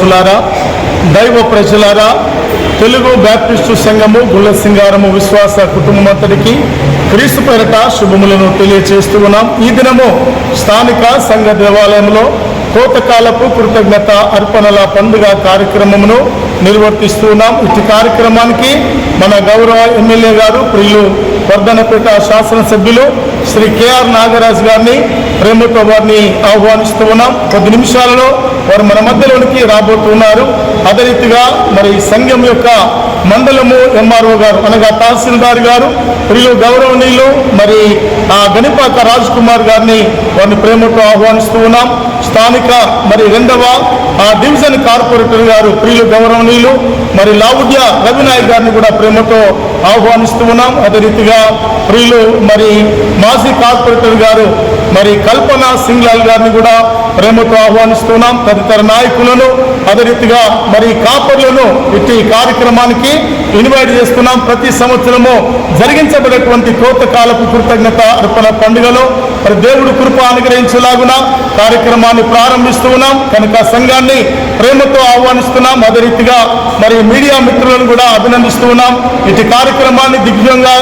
విశ్వాసులారా దైవ ప్రజలారా తెలుగు బ్యాప్టిస్టు సంఘము గుళ్ళ సింగారము విశ్వాస కుటుంబం అంతటికి క్రీస్తు పేరట శుభములను తెలియచేస్తూ ఉన్నాం. ఈ దినము స్థానిక సంఘ దేవాలయంలో కోతకాలపు కృతజ్ఞత అర్పణల పండుగ కార్యక్రమమును నిర్వర్తిస్తూ ఉన్నాం. ఇటు కార్యక్రమానికి మన గౌరవ ఎమ్మెల్యే గారు ప్రియులు వర్ధనపేట శాసనసభ్యులు శ్రీ కేఆర్ నాగరాజు గారిని ప్రేమతో వారిని ఆహ్వానిస్తూ ఉన్నాం. కొద్ది నిమిషాలలో వారు మన మధ్యలోనికి రాబోతున్నారు. అదే రీతిగా మరి సంఘం యొక్క మండలము ఎంఆర్ఓ గారు అనగా తహసీల్దార్ గారు వీళ్ళు గౌరవనీయులు మరి ఆ గణిపాక రాజ్ కుమార్ గారిని వారిని ప్రేమతో ఆహ్వానిస్తూ ఉన్నాం. స్థానిక మరి రెండవ ఆ డివిజన్ కార్పొరేటర్ గారు ప్రియులు గౌరవనీయులు మరి లావుడ్య రవినాయక్ గారిని కూడా ప్రేమతో ఆహ్వానిస్తూ ఉన్నాం. అదే రీతిగా ప్రియులు మరి మాజీ కార్పొరేటర్ గారు మరి కల్పన సింగ్లాల్ గారిని కూడా ప్రేమతో ఆహ్వానిస్తున్నాం. తదితర నాయకులను అదే రీతిగా మరి కాపర్లను ఇట్టి కార్యక్రమానికి ఇన్వైట్ చేస్తున్నాం. ప్రతి సంవత్సరము జరిగించబడేటువంటి కోతకాలపు కృతజ్ఞత అర్పణ పండుగలో. మరి దేవుడు కృప అనుగ్రహించేలాగున కార్యక్రమాన్ని ప్రారంభిస్తూ ఉన్నాం. కనుక సంఘాన్ని ప్రేమతో ఆహ్వానిస్తున్నాం. అదే రీతిగా మరి మీడియా మిత్రులను కూడా అభినందిస్తూ ఉన్నాం. ఇటు కార్యక్రమాన్ని దిగ్విజయంగా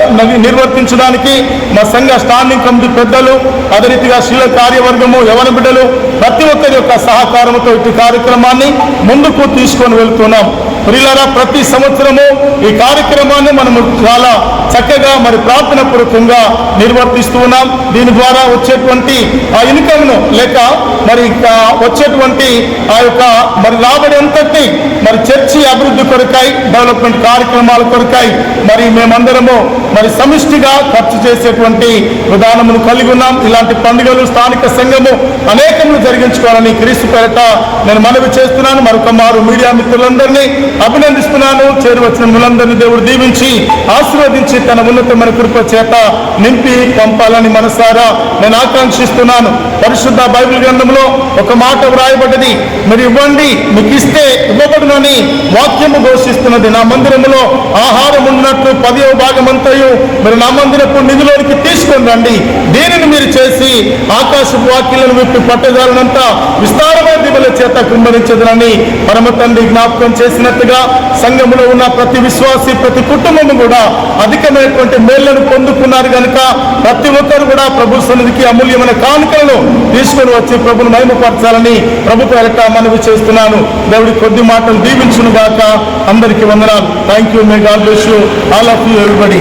నిర్వర్తించడానికి మా సంఘ స్టాండింగ్ కమిటీ పెద్దలు అదే రీతిగా శీల కార్యవర్గము యవన బిడ్డలు ప్రతి ఒక్కరి యొక్క సహకారంతో ఇటు కార్యక్రమాన్ని ముందుకు తీసుకొని వెళ్తున్నాం. ప్రియులారా ప్రతి సంవత్సరము ఈ కార్యక్రమాన్ని మనము చాలా చక్కగా మరి ప్రార్థన పూర్వకంగా నిర్వర్తిస్తూ ఉన్నాం. దీని ద్వారా వచ్చేటువంటి ఆ ఇన్కమ్ను లేక మరి వచ్చేటువంటి ఆ యొక్క మరి రాబడి అంతటి మరి చర్చి అభివృద్ధి కొరకాయి డెవలప్మెంట్ కార్యక్రమాల కొరకాయి మరి మేమందరము మరి సమిష్టిగా ఖర్చు చేసేటువంటి విధానమును కలిగి ఉన్నాం. ఇలాంటి పండుగలు స్థానిక సంఘము అనేకములు జరిగించుకోవాలని క్రీస్తు పేరట నేను మనవి చేస్తున్నాను. మరొక మారు మీడియా మిత్రులందరినీ అభినందిస్తున్నాను. చేరువచ్చిన వచ్చిన దేవుడు దీవించి ఆశీర్వదించి తన ఉన్నతమైన కృప చేత నింపి పంపాలని మనసారా నేను ఆకాంక్షిస్తున్నాను. పరిశుద్ధ బైబిల్ గ్రంథంలో ఒక మాట వ్రాయబడ్డది మీరు ఇవ్వండి మీకు ఇస్తే ఇవ్వబడునని వాక్యము ఘోషిస్తున్నది. నా మందిరములో ఆహారం ఉన్నట్లు పదివ భాగమంతయు. మీరు నా మందిరపు నిధిలోనికి తీసుకొని రండి. దీనిని మీరు చేసి ఆకాశపు వాక్యలను విప్పి పట్టదారునంతా విస్తారమైన చేత కుమ్మరించదునని పరమ తండ్రి జ్ఞాపకం చేసినట్టుగా సంఘంలో ఉన్న ప్రతి విశ్వాసి ప్రతి కుటుంబము కూడా అధికమైనటువంటి మేళ్ళను పొందుకున్నారు కనుక ప్రతి ఒక్కరు కూడా ప్రభు సన్నిధికి అమూల్యమైన కానుకలను తీసుకొని వచ్చి ప్రభుని మహిమపరచాలని ప్రభుత్వ ఎలక్ట మనవి చేస్తున్నాను. దేవుడి కొద్ది మాటలు దీవించును గాక అందరికీ వందనాలు. Thank you may God bless you all of you everybody